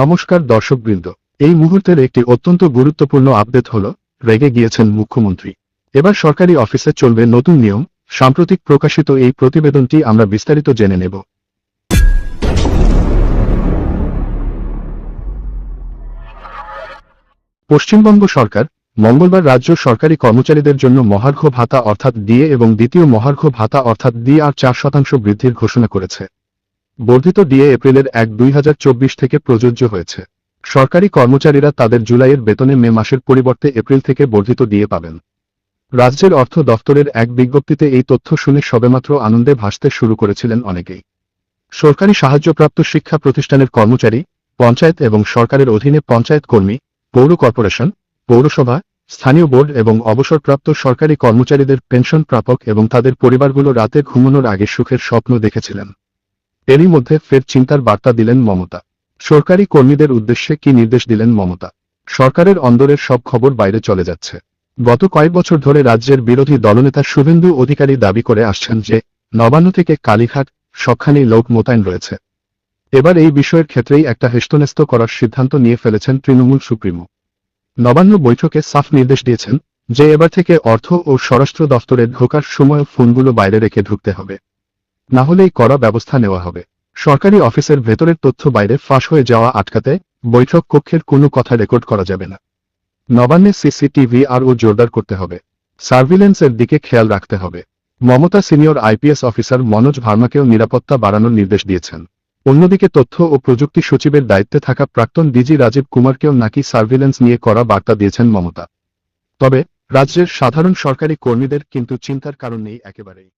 নমস্কার দর্শকবৃন্দ। এই মুহূর্তের একটি অত্যন্ত গুরুত্বপূর্ণ আপডেট হল, রেগে গিয়েছেন মুখ্যমন্ত্রী। এবার সরকারি অফিসে চলবে নতুন নিয়ম, সাম্প্রতিক প্রকাশিত এই প্রতিবেদনটি আমরা বিস্তারিত জেনে নেব। পশ্চিমবঙ্গ সরকার, মঙ্গলবার রাজ্য সরকারি কর্মচারীদের জন্য মহার্ঘ ভাতা অর্থাৎ ডিএ এবং দ্বিতীয় মহার্ঘ ভাতা অর্থাৎ ডি আর চার শতাংশ বৃদ্ধির ঘোষণা করেছে। বর্ধিত ডিএ এপ্রিলের এক দুই থেকে প্রযোজ্য হয়েছে। সরকারি কর্মচারীরা তাদের জুলাইয়ের বেতনে মে মাসের পরিবর্তে এপ্রিল থেকে বর্ধিত ডিএ পাবেন। রাজ্যের অর্থ দফতরের এক বিজ্ঞপ্তিতে এই তথ্য শুনে সবেমাত্র আনন্দে ভাসতে শুরু করেছিলেন অনেকেই। সরকারি সাহায্যপ্রাপ্ত শিক্ষা প্রতিষ্ঠানের কর্মচারী, পঞ্চায়েত এবং সরকারের অধীনে পঞ্চায়েত কর্মী, পৌর কর্পোরেশন, পৌরসভা, স্থানীয় বোর্ড এবং অবসরপ্রাপ্ত সরকারি কর্মচারীদের পেনশন প্রাপক এবং তাদের পরিবারগুলো রাতে ঘুমানোর আগে সুখের স্বপ্ন দেখেছিলেন। এরই মধ্যে ফের চিন্তার বার্তা দিলেন মমতা। সরকারি কর্মীদের উদ্দেশ্যে কি নির্দেশ দিলেন মমতা? সরকারের অন্দরের সব খবর বাইরে চলে যাচ্ছে। গত কয়েক বছর ধরে রাজ্যের বিরোধী দলনেতা শুভেন্দু অধিকারী দাবি করে আসছেন যে, নবান্ন থেকে কালীঘাট সবখানি লোক মোতায়েন রয়েছে। এবার এই বিষয়ের ক্ষেত্রেই একটা হেস্তনেস্ত করার সিদ্ধান্ত নিয়ে ফেলেছেন তৃণমূল সুপ্রিমো। নবান্ন বৈঠকে সাফ নির্দেশ দিয়েছেন যে, এবার থেকে অর্থ ও স্বরাষ্ট্র দফতরে ঢোকার সময় ফোনগুলো বাইরে রেখে ঢুকতে হবে। না হলেই কড়া ব্যবস্থা নেওয়া হবে। সরকারি অফিসের ভেতরের তথ্য বাইরে ফাঁস হয়ে যাওয়া আটকাতে বৈঠক কক্ষের কোনো কথা রেকর্ড করা যাবে না। নবান্নে সিসিটিভি আরও জোরদার করতে হবে। সার্ভিলেন্সের দিকে খেয়াল রাখতে হবে। Mamata senior IPS officer Manoj ভার্মাকেও নিরাপত্তা বাড়ানোর নির্দেশ দিয়েছেন। অন্যদিকে তথ্য ও প্রযুক্তি সচিবের দায়িত্বে থাকা প্রাক্তন ডিজি রাজীব কুমারকেও নাকি সার্ভিলেন্স নিয়ে করা বার্তা দিয়েছেন মমতা। তবে রাজ্যের সাধারণ সরকারি কর্মীদের কিন্তু চিন্তার কারণ নেই একেবারেই।